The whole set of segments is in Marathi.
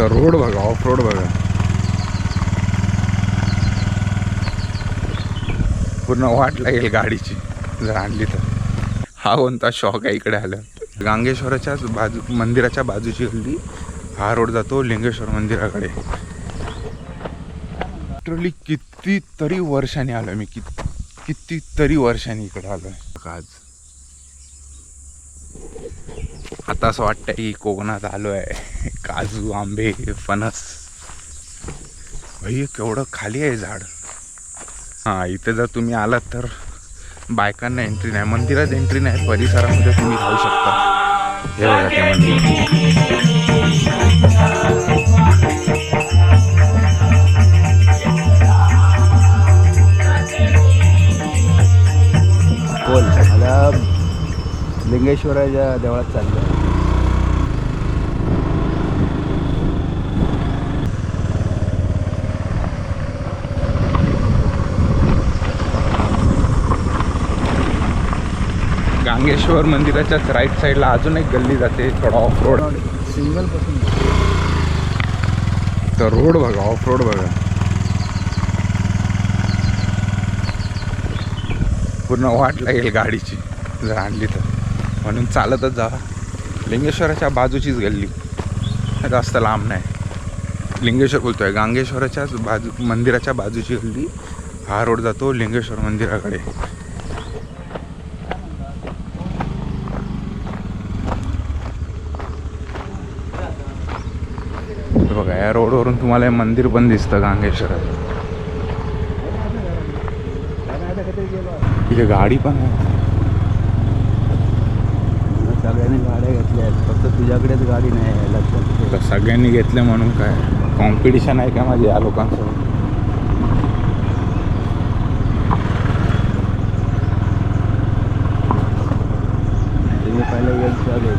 तर रोड बघा ऑफ रोड बघा. पूर्ण वाट लागेल गाडीची जर आणली तर. हा कोणता शॉक आहे इकडे आलं. गांगेश्वराच्याच बाजू मंदिराच्या बाजूची हल्ली हा रोड जातो लिंगेश्वर मंदिराकडे. लिटरली कितीतरी वर्षांनी आलो मी कित कितीतरी वर्षांनी इकडे आलो आज. आता असं वाटतं की कोकणात आलो आहे काजू आंबे फणस. भाई केवढं खाली आहे झाड. हां इथे जर तुम्ही आलात तर बायकांना एंट्री नाही मंदिरात एंट्री नाही परिसरामध्ये तुम्ही राहू शकता. हे बघा ते मंदिर बोल मला लिंगेश्वराच्या देवळात चाललं गांगेश्वर मंदिराच्याच राईट साईडला अजून एक गल्ली जाते थोडा ऑफ रोड सिंगल तर रोड बघा ऑफ रोड बघा. पूर्ण वाट लागेल गाडीची जर आणली तर. म्हणून चालतच जा. लिंगेश्वराच्या बाजूचीच गल्ली. जास्त लांब नाही. लिंगेश्वर बोलतोय गांगेश्वराच्याच बाजू मंदिराच्या बाजूची गल्ली. हा रोड जातो लिंगेश्वर मंदिराकडे. या रोडवरून तुम्हाला हे मंदिर पण दिसतं गांगेश्वरात इथे गाडी पण आहे. सगळ्यांनी गाड्या घेतल्या आहेत. फक्त तुझ्याकडेच गाडी नाही आहे लक्षात सगळ्यांनी घेतले म्हणून काय? कॉम्पिटिशन आहे का माझी या लोकांसोबत तुम्ही पहिले येत चालेल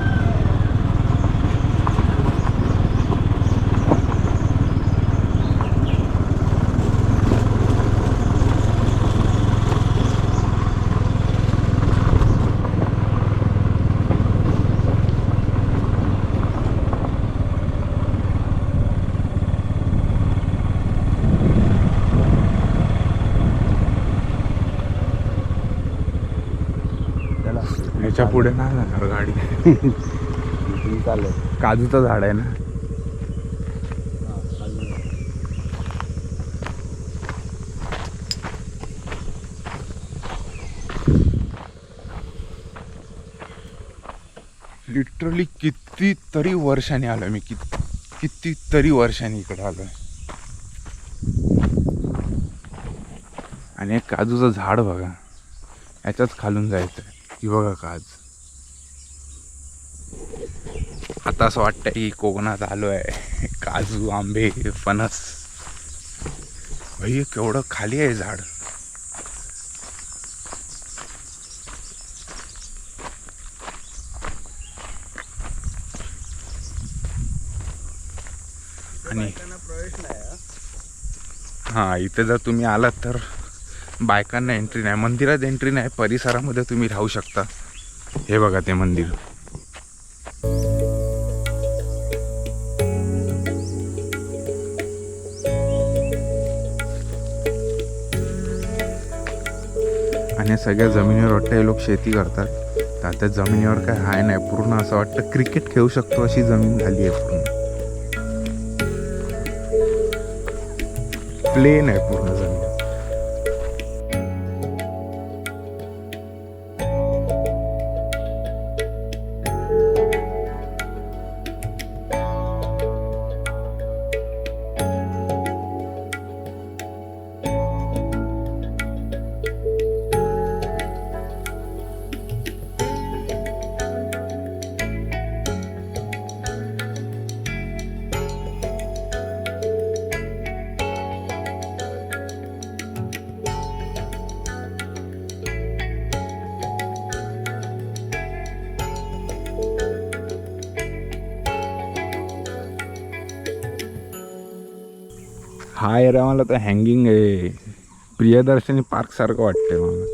चला पुढे नाही जाणार गाडी. तुम्ही काजूचं झाड आहे ना? लिटरली कितीतरी वर्षांनी आलोय मी. किती कितीतरी वर्षांनी इकडे आलोय. आणि एक काजूचं झाड बघा. याच्याच खालून जायचं आहे की बघा काज आता असं वाटतंय की कोकणात आलोय. काजू आंबे फणस. भाई केवढं खाली आहे झाड. आणि प्रवेश नाही हां इथे जर तुम्ही आलात तर बायकांना एंट्री नाही मंदिरात एंट्री नाही परिसरामध्ये तुम्ही राहू शकता. हे बघा ते मंदिर. आणि सगळ्या जमिनीवर वाटतं हे लोक शेती करतात. तर त्या जमिनीवर काय हाय नाही पूर्ण असं वाटतं क्रिकेट खेळू शकतो अशी जमीन झाली आहे पूर्ण. प्लेन आहे पूर्ण जमीन. हा एरिया मला तर हँगिंग आहे. प्रियदर्शनी पार्कसारखं वाटतंय मला.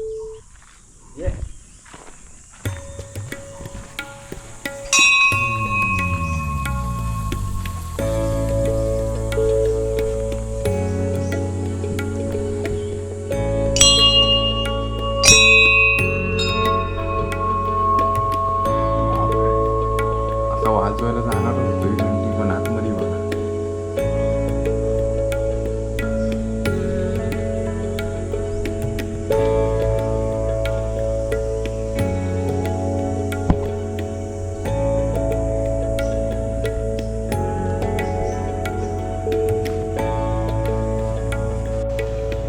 वाजवायला जाणार होतो पण आतमध्ये बघा.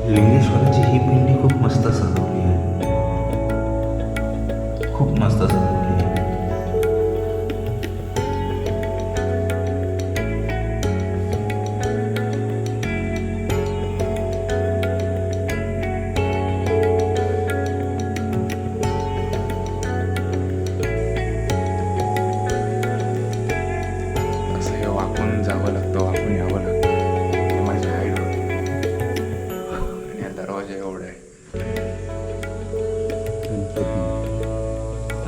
लिंगेश्वराची ही पिंडी खूप मस्त सजवली आहे. खूप मस्त सजवली.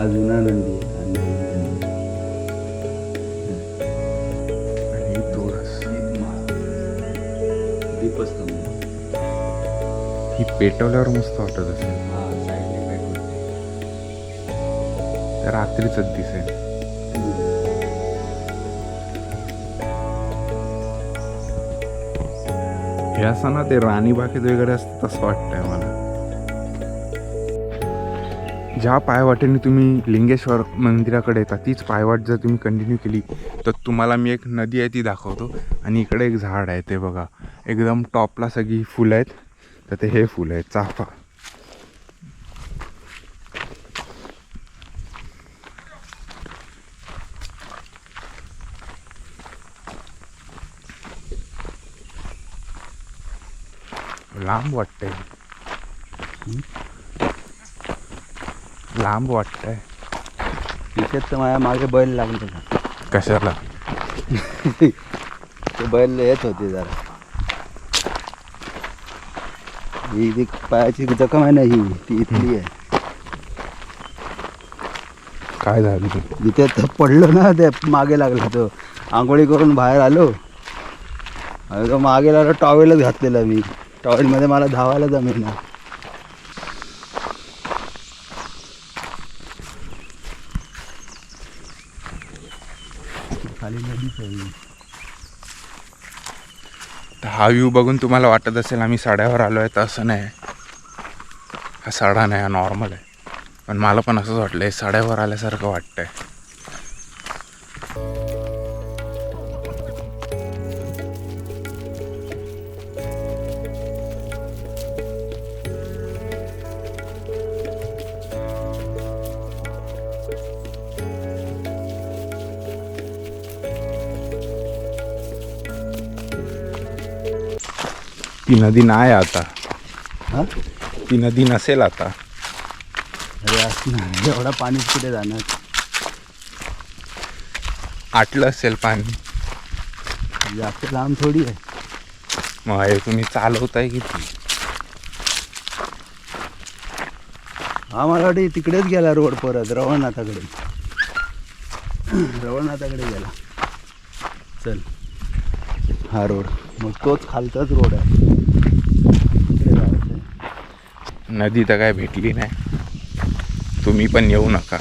हा जुना नंदी आहे. हा ही पेटवल्यावर मस्त वाटत असेल. हा रात्रीच दिसेल. हे असं ना ते राणी बागेत वगैरे असतं तसं वाटतंय ज्या पायवाटेने तुम्ही लिंगेश्वर मंदिराकडे येता तीच पायवाट जर तुम्ही कंटिन्यू केली तर तुम्हाला मी एक नदी आहे ती दाखवतो. आणि इकडे एक झाड आहे ते बघा. एकदम टॉपला सगळी फुलं आहेत. तर ते हे फुलं आहेत. चाफा लांब वाटतंय. लांब वाटतंय. तिच्यात तर माझ्या मागे बैल लागले ना कशाला? ते बैल येत होते जरा. ही ती पायाची जखम आहे ना ही ती इथली आहे. काय झालं जिथे तर पडलो ना ते मागे लागला तो. आंघोळी करून बाहेर आलो. आणि तो मागे लागला टॉवेलच घातलेला मी. टॉवेलमध्ये मला धावायला जमेना. खाली नदीच आहे तर हा व्ह्यू बघून तुम्हाला वाटत असेल आम्ही साड्यावर आलो आहे तर असं नाही. हा साडा नाही हा नॉर्मल आहे. पण मला पण असंच वाटलं आहे साड्यावर आल्यासारखं वाटतं आहे ती नदी नाही आता. हा? ती नदी नसेल आता. अरे असणार एवढा पाणी कुठे जाणार? आटलं असेल पाणी. जास्त लांब थोडी आहे. मग हे तुम्ही चालवताय किती? हा मला वाटतं तिकडेच गेला रोड परत. रवळनाथाकडे. रवळनाथाकडे गेला. चल. हा रोड. मग तोच खालचाच रोड आहे तिकडे जायचं आहे. नदी तर काय भेटली नाही. तुम्ही पण येऊ नका.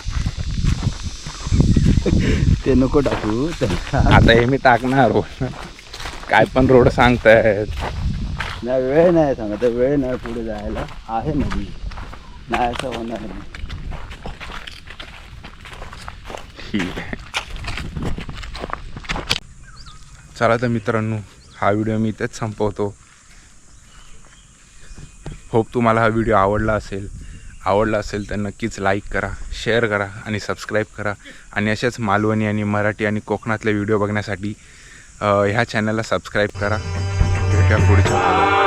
ते नको टाकू. आता हे मी टाकणार रोड काय पण रोड सांगतायत नाही वेळ नाही सांगत. वेळ नाही पुढे जायला. आहे नदी. नाही असं होणार नाही. ठीक आहे. चला तर मित्रांनो हा व्हिडिओ मी इथेच संपवतो. होप तुम्हाला हा व्हिडिओ आवडला असेल. आवडला असेल तर नक्कीच लाईक करा शेअर करा आणि सबस्क्राईब करा. आणि अशाच मालवणी आणि मराठी आणि कोकणातले व्हिडिओ बघण्यासाठी ह्या चॅनलला सबस्क्राईब करा. भेटा पुढच्या